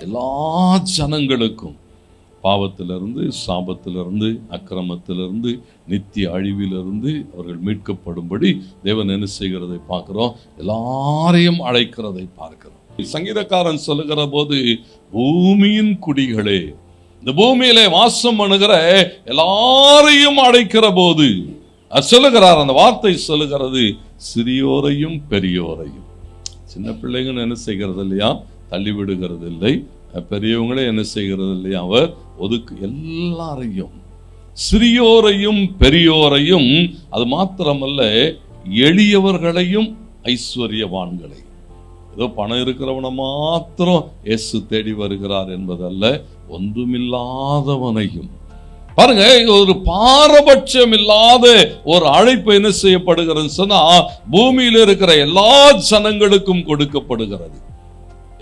எல்லா ஜனங்களுக்கும் பாவத்திலிருந்து சாபத்திலிருந்து அக்கிரமத்திலிருந்து நித்திய அழிவிலிருந்து அவர்கள் மீட்கப்படும்படி தேவன் என்ன செய்கிறதை பார்க்கிறோம். எல்லாரையும் அழைக்கிறதை பார்க்கிறோம். சங்கீதக்காரன் சொல்லுகிற போது பூமியின் குடிகளே இந்த பூமியில வாசம் பண்ணுகிற எல்லாரையும் அடைக்கிற போது சொல்லுகிறார் அந்த வார்த்தை சொல்லுகிறது சிறியோரையும் பெரியோரையும். சின்ன பிள்ளைங்க என்ன செய்கிறது இல்லையா? தள்ளி விடுகிறது இல்லை. பெரியவங்களே என்ன செய்கிறது இல்லையா? அவர் ஒதுக்கு எல்லாரையும் சிறியோரையும் பெரியோரையும் அது மாத்திரமல்ல எளியவர்களையும் ஐஸ்வர்யவான்களை ஏதோ பணம் இருக்கிறவனை மாத்திரம் எஸ்ஸு தேடி வருகிறார் என்பதல்ல ஒன்றுமில்லாதவனையும். பாருங்க ஒரு பாரபட்சம் இல்லாத ஒரு அழைப்பு என்ன செய்யப்படுகிறது சொன்னா பூமியில் இருக்கிற எல்லா ஜனங்களுக்கும் கொடுக்கப்படுகிறது.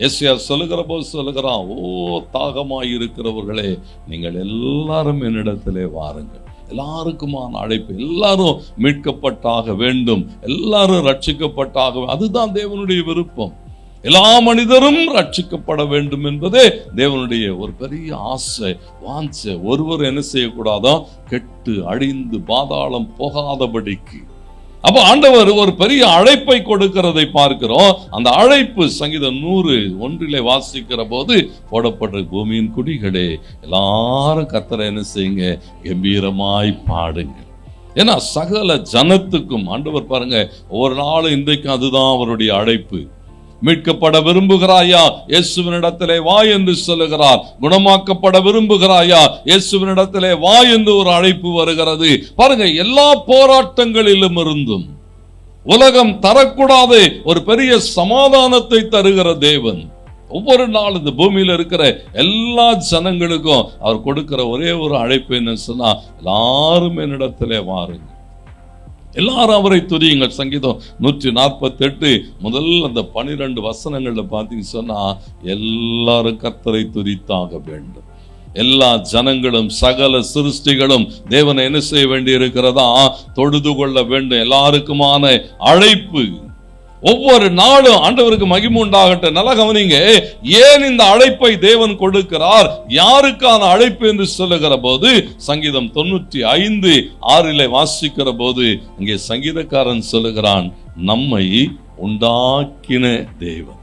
எஸ்ஆர் சொல்லுகிற போது சொல்லுகிறான் ஓ தாகமாய் இருக்கிறவர்களே நீங்கள் எல்லாரும் என்னிடத்திலே வாருங்கள். எல்லாருக்குமான அழைப்பு எல்லாரும் மீட்கப்பட்டாக வேண்டும் எல்லாரும் ரட்சிக்கப்பட்டாக அதுதான் தேவனுடைய விருப்பம். எல்லா மனிதரும் ரட்சிக்கப்பட வேண்டும் என்பதே தேவனுடைய ஒரு பெரிய ஆசை வாஞ்ச. ஒருவர் என்ன செய்யக்கூடாதோ கெட்டு அழிந்து பாதாளம் போகாதபடிக்கு. அப்போ ஆண்டவர் ஒரு பெரிய அழைப்பை கொடுக்கிறதை பார்க்கிறோம். அந்த அழைப்பு சங்கீதம் நூறு ஒன்றிலே வாசிக்கிற போது போடப்பட்ட பூமியின் குடிகளே எல்லாரும் கத்தரை என்ன செய்யுங்க கம்பீரமாய் பாடுங்க ஏன்னா சகல ஜனத்துக்கும் ஆண்டவர் பாருங்க ஒவ்வொரு நாளும் இன்றைக்கும் அதுதான் அவருடைய அழைப்பு. மீட்கப்பட விரும்புகிறாயா? இயேசுவினிடத்திலே வா என்று சொல்லுகிறார். குணமாக்கப்பட விரும்புகிறாயா? இயேசுவினிடத்திலே வா என்று ஒரு அழைப்பு வருகிறது. பாருங்க எல்லா போராட்டங்களிலும் இருந்தும் உலகம் தரக்கூடாது ஒரு பெரிய சமாதானத்தை தருகிற தேவன். ஒவ்வொரு நாள் இந்த பூமியில இருக்கிற எல்லா ஜனங்களுக்கும் அவர் கொடுக்கிற ஒரே ஒரு அழைப்பு என்ன சொன்னா எல்லாரும் என்னிடத்திலே வாருங்க எல்லாரும் அவரை துதியுங்கள். சங்கீதம் நூற்றி நாற்பத்தெட்டு முதல் அந்த பனிரெண்டு வசனங்கள்ல பார்த்தீங்க சொன்னா எல்லாரும் கர்த்தரை துதித்தாக வேண்டும். எல்லா ஜனங்களும் சகல சிருஷ்டிகளும் தேவனை என்ன செய்ய வேண்டி இருக்கிறதா தொழுது கொள்ள வேண்டும். எல்லாருக்குமான அழைப்பு. ஒவ்வொரு நாளும் ஆண்டவருக்கு மகிமை உண்டாகட்டும். நல்லா கவனிங்க. ஏன் இந்த அழைப்பை தேவன் கொடுக்கிறார்? யாருக்கான அழைப்பு என்று சொல்லுகிற போது சங்கீதம் தொண்ணூற்றி ஐந்து ஆறிலே வாசிக்கிற போது இங்கே சங்கீதக்காரன் சொல்லுகிறான் நம்மை உண்டாக்கின தேவன்.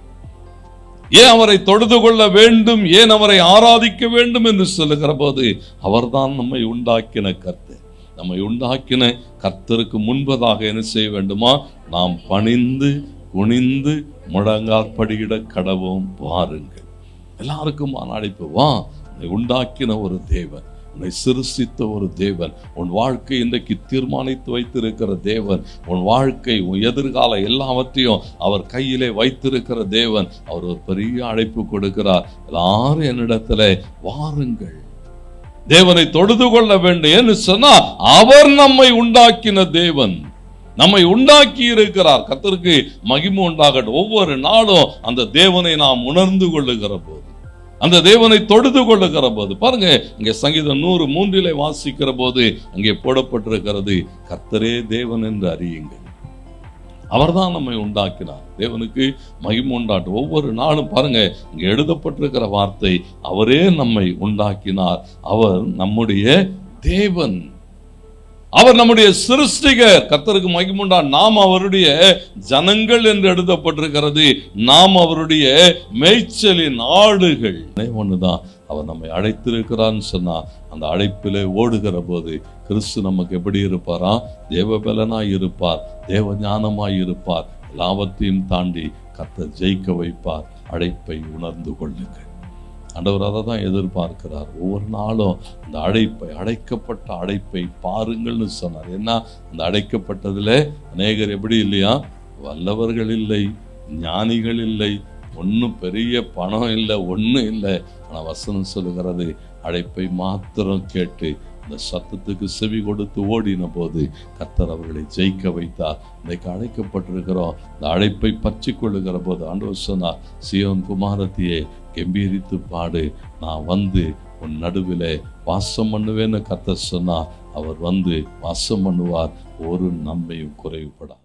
ஏன் அவரை தொழுது கொள்ள வேண்டும்? ஏன் அவரை ஆராதிக்க வேண்டும் என்று சொல்லுகிற போது அவர்தான் நம்மை உண்டாக்கின கர்த்தர். நம்மை உண்டாக்கின கர்த்தருக்கு முன்பதாக என்ன செய்ய வேண்டுமா? நாம் பணிந்து குனிந்து முழங்காற்படியிட கடவும். பாருங்கள் எல்லாருக்கும் அழைப்பு. வா உன்னை உண்டாக்கின ஒரு தேவன் உன்னை சிருஷ்டித்த ஒரு தேவன் உன் வாழ்க்கை இன்றைக்கு தீர்மானித்து வைத்திருக்கிற தேவன் உன் வாழ்க்கை உன் எதிர்கால எல்லாவற்றையும் அவர் கையிலே வைத்திருக்கிற தேவன். அவர் ஒரு பெரிய அழைப்பு கொடுக்கிறார். எல்லாரும் என்னிடத்துல வாருங்கள். தேவனை தொழுது கொள்ள வேண்டும் என்று சொன்னா அவர் நம்மை உண்டாக்கின தேவன். நம்மை உண்டாக்கி இருக்கிறார். கத்தருக்கு மகிமை உண்டாகட்டும். ஒவ்வொரு நாளும் அந்த தேவனை நாம் உணர்ந்து கொள்ளுகிற போது அந்த தேவனை தொழுது கொள்ளுகிற போது பாருங்க இங்க சங்கீதம் நூறு மூன்றிலே வாசிக்கிற போது அங்கே போடப்பட்டிருக்கிறது கர்த்தரே தேவன் என்று அறியுங்கள். அவர்தான் நம்மை உண்டாக்கினார். தேவனுக்கு மகிமை உண்டாட்டு. ஒவ்வொரு நாளும் பாருங்க இங்கே எழுதப்பட்டிருக்கிற வார்த்தை அவரே நம்மை உண்டாக்கினார். அவர் நம்முடைய தேவன். அவர் நம்முடைய சிருஷ்டிகர். கத்தருக்கு மகிமுண்டா. நாம் அவருடைய ஜனங்கள் என்று எழுதப்பட்டிருக்கிறது. நாம் அவருடைய மேய்ச்சலின் ஆடுகள். ஒண்ணுதான். அவர் நம்மை அழைத்திருக்கிறான்னு சொன்னா அந்த அழைப்பிலே ஓடுகிற போது கிறிஸ்து நமக்கு எப்படி இருப்பாரா? தேவபலனாய் இருப்பார் தேவ ஞானமாய் இருப்பார். எல்லாவற்றையும் தாண்டி கத்த ஜெயிக்க வைப்பார். அழைப்பை உணர்ந்து கொள்ளுங்கள். ஆண்டவர் அதை தான் எதிர்பார்க்கிறார். ஒவ்வொரு நாளும் அந்த அழைப்பை அடைக்கப்பட்ட அழைப்பை பாருங்கள்னு சொன்னார். ஏன்னா அந்த அடைக்கப்பட்டதில் அநேகர் எப்படி இல்லையா? வல்லவர்கள் இல்லை ஞானிகள் இல்லை ஒன்றும் பெரிய பணம் இல்லை ஒன்றும் இல்லை. ஆனால் வசனம் சொல்லுகிறது அழைப்பை மாத்திரம் கேட்டு அந்த சத்தத்துக்கு செவி கொடுத்து ஓடின போது கத்தர் அவர்களை ஜெயிக்க வைத்தார். இன்றைக்கு அழைக்கப்பட்டிருக்கிறோம். இந்த அழைப்பை பற்றி கொள்ளுகிற போது ஆண்டவர் சொன்னார் சியோன் குமாரத்தியே கெம்பீரித்து பாடு. நான் வந்து உன் நடுவில் வாசம் பண்ணுவேன்னு கத்த சொன்னா அவர் வந்து வாசம் பண்ணுவார். ஒரு நன்மையும் குறைவுபடா